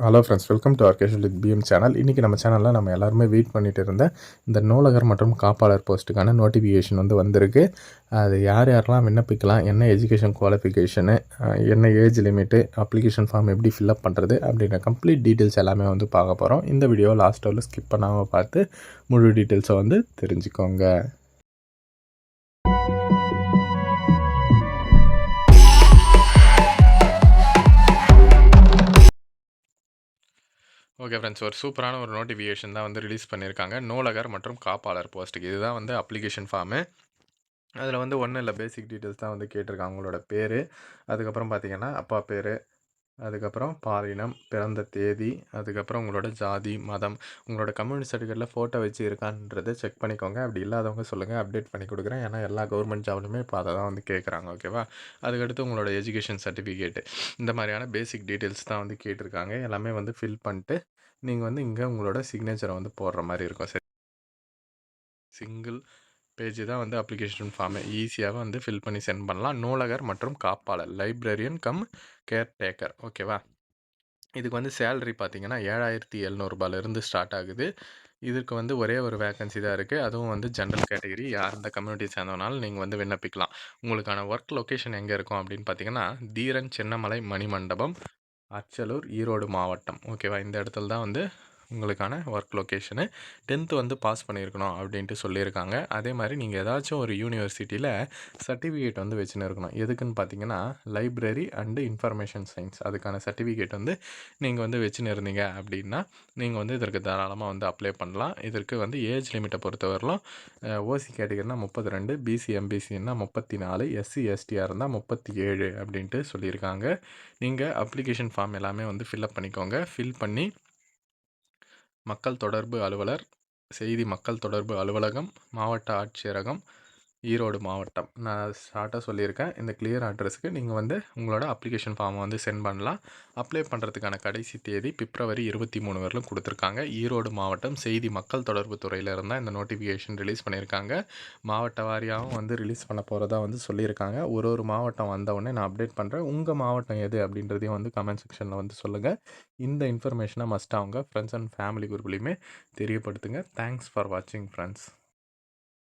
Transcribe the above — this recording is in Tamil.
ஹலோ ஃப்ரெண்ட்ஸ் வெல்கம் டு ஆர்கேஷன் வித் பிஎம் சேனல் இன்றைக்கி நம்ம சேனலில் நம்ம எல்லாருமே வெயிட் பண்ணிட்டு இருந்த இந்த நூலகர் மற்றும் காப்பாளர் போஸ்ட்டுக்கான நோட்டிஃபிகேஷன் வந்து வந்திருக்கு. அது யார் யாரெல்லாம் விண்ணப்பிக்கலாம் என்ன எஜுகேஷன் குவாலிஃபிகேஷனு என்ன ஏஜ் லிமிட்டு அப்ளிகேஷன் ஃபார்ம் எப்படி ஃபில்அப் பண்ணுறது அப்படின்ற கம்ப்ளீட் டீட்டெயில்ஸ் எல்லாமே வந்து பார்க்க போகிறோம் இந்த வீடியோவை லாஸ்ட் ஸ்கிப் பண்ணாமல் பார்த்து முழு டீட்டெயில்ஸை வந்து தெரிஞ்சுக்கோங்க. ஓகே ஃப்ரெண்ட்ஸ் ஒரு சூப்பரான ஒரு நோட்டிஃபிகேஷன் தான் வந்து ரிலீஸ் பண்ணியிருக்காங்க. நூலகர் மற்றும் காப்பாளர் போஸ்ட்டுக்கு இதுதான் வந்து அப்ளிகேஷன் ஃபார்மு அதில் வந்து ஒன்றும் இல்லை பேசிக் டீட்டெயில்ஸ் தான் வந்து கேட்டிருக்காங்க அவங்களோட பேர். அதுக்கப்புறம் பார்த்தீங்கன்னா அப்பா பேர் அதுக்கப்புறம் பாலினம் பிறந்த தேதி அதுக்கப்புறம் உங்களோட ஜாதி மதம் உங்களோட கம்யூனிட்டி சர்டிஃபிகேட்டில் ஃபோட்டோ வச்சு இருக்கான்றதை செக் பண்ணிக்கோங்க. அப்படி இல்லாதவங்க சொல்லுங்கள் அப்டேட் பண்ணி கொடுக்குறேன். ஏன்னா எல்லா கவர்மெண்ட் ஜாப்லையுமே இப்போ அதை தான் வந்து கேட்குறாங்க ஓகேவா அதுக்கடுத்து உங்களோட எஜுகேஷன் சர்டிஃபிகேட்டு இந்த மாதிரியான பேசிக் டீட்டெயில்ஸ் தான் வந்து கேட்டிருக்காங்க. எல்லாமே வந்து ஃபில் பண்ணிட்டு நீங்கள் வந்து இங்கே உங்களோட சிக்னேச்சரை வந்து போடுற மாதிரி இருக்கும். சரி. சிங்கிள் பேஜ் தான் வந்து அப்ளிகேஷன் ஃபார்மை ஈஸியாக வந்து ஃபில் பண்ணி சென்ட் பண்ணலாம். நூலகர் மற்றும் காப்பாளர் லைப்ரரியன் கம் கேர்டேக்கர் ஓகேவா இதுக்கு வந்து சேலரி பார்த்திங்கன்னா ஏழாயிரத்தி எழுநூறுபாலேருந்து ஸ்டார்ட் ஆகுது. இதுக்கு வந்து ஒரே ஒரு வேக்கன்சி தான் இருக்குது அதுவும் வந்து ஜென்ரல் கேட்டகரி யார் இந்த கம்யூனிட்டி சேர்ந்தவனாலும் நீங்கள் வந்து விண்ணப்பிக்கலாம். உங்களுக்கான ஒர்க் லொக்கேஷன் எங்கே இருக்கும் அப்படின்னு பார்த்தீங்கன்னா தீரன் சின்னமலை மணிமண்டபம் அச்சலூர் ஈரோடு மாவட்டம். ஓகேவா இந்த இடத்துல தான் வந்து உங்களுக்கான ஒர்க் லொக்கேஷனு டென்த்து வந்து பாஸ் பண்ணியிருக்கணும் அப்படின்ட்டு சொல்லியிருக்காங்க. அதே மாதிரி நீங்கள் ஏதாச்சும் ஒரு யூனிவர்சிட்டியில் சர்டிஃபிகேட் வந்து வச்சுன்னு இருக்கணும். எதுக்குன்னு பார்த்தீங்கன்னா லைப்ரரி அண்டு இன்ஃபர்மேஷன் சயின்ஸ் அதுக்கான சர்டிஃபிகேட் வந்து நீங்கள் வந்து வச்சுன்னு இருந்தீங்க அப்படின்னா நீங்கள் வந்து இதற்கு தாராளமாக வந்து அப்ளை பண்ணலாம். இதற்கு வந்து ஏஜ் லிமிட்டை பொறுத்தவரையிலும் ஓசி கேட்டகரினா முப்பத்தி ரெண்டு பிசி எம்பிசின்னா முப்பத்தி நாலு எஸ்சி எஸ்டியாக இருந்தால் முப்பத்தி ஏழு அப்படின்ட்டு சொல்லியிருக்காங்க. நீங்கள் அப்ளிகேஷன் ஃபார்ம் எல்லாமே வந்து ஃபில்அப் பண்ணிக்கோங்க. ஃபில் பண்ணி மக்கள் தொடர்பு அலுவலர் செய்தி மக்கள் தொடர்பு அலுவலகம் மாவட்ட ஆட்சியரகம் ஈரோடு மாவட்டம். நான் ஷார்ட்டாக சொல்லியிருக்கேன். இந்த கிளியர் அட்ரஸுக்கு நீங்கள் வந்து உங்களோட அப்ளிகேஷன் ஃபார்மை வந்து சென்ட் பண்ணலாம். அப்ளை பண்ணுறதுக்கான கடைசி தேதி பிப்ரவரி இருபத்தி மூணு வரலும் கொடுத்துருக்காங்க. ஈரோடு மாவட்டம் செய்தி மக்கள் தொடர்பு துறையில் இருந்தால் இந்த நோட்டிஃபிகேஷன் ரிலீஸ் பண்ணியிருக்காங்க. மாவட்ட வாரியாகவும் வந்து ரிலீஸ் பண்ண போகிறதா வந்து சொல்லியிருக்காங்க. ஒரு ஒரு மாவட்டம் வந்தவுடனே நான் அப்டேட் பண்ணுறேன் உங்கள் மாவட்டம் எது அப்படின்றதையும் வந்து கமெண்ட் செக்ஷனில் வந்து சொல்லுங்கள் இந்த இன்ஃபர்மேஷனை மஸ்ட்டாக அவங்க ஃப்ரெண்ட்ஸ் அண்ட் ஃபேமிலி குரூப்லேயுமே தெரியப்படுத்துங்க. தேங்க்ஸ் ஃபார் வாட்சிங் ஃப்ரெண்ட்ஸ்